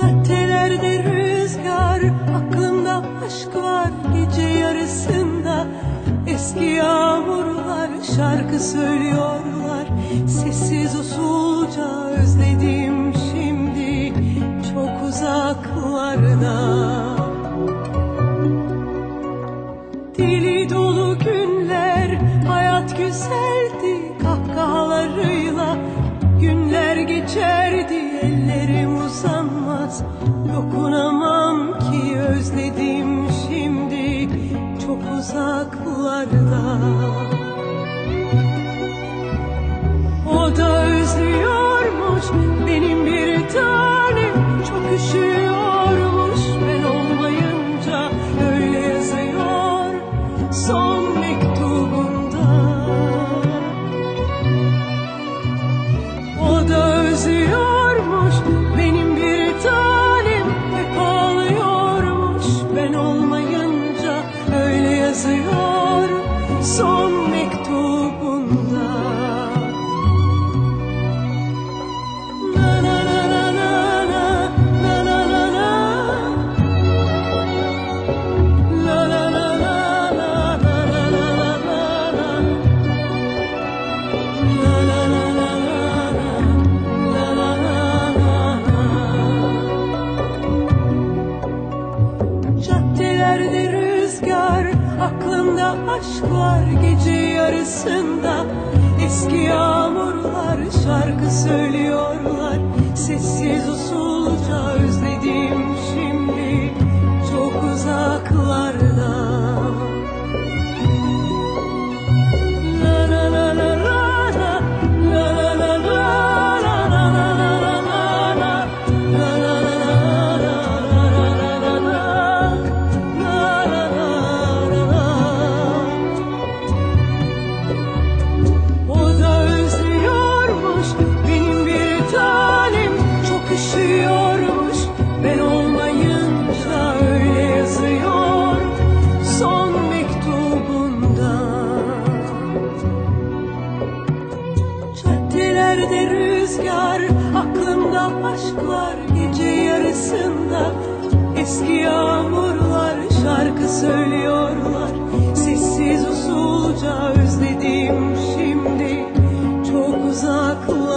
Caddelerde rüzgar Aklımda aşk var gece yarısında. Eski yağmurlar şarkı söylüyorlar. Sessiz usulca özledim şimdi Çok uzaklarda. Deli dolu günler Hayat güzeldi kahkahalarıyla. Günler geçer Dokunamam ki özledim şimdi çok uzaklarda aklımda aşklar gece yarısında Eski yağmurlar şarkı söylüyorlar Caddelerde rüzgar aklımda aşklar gece yarısında. Eski yağmurlar şarkı söylüyorlar Sessiz usulca özledim şimdi. Çok uzaklarda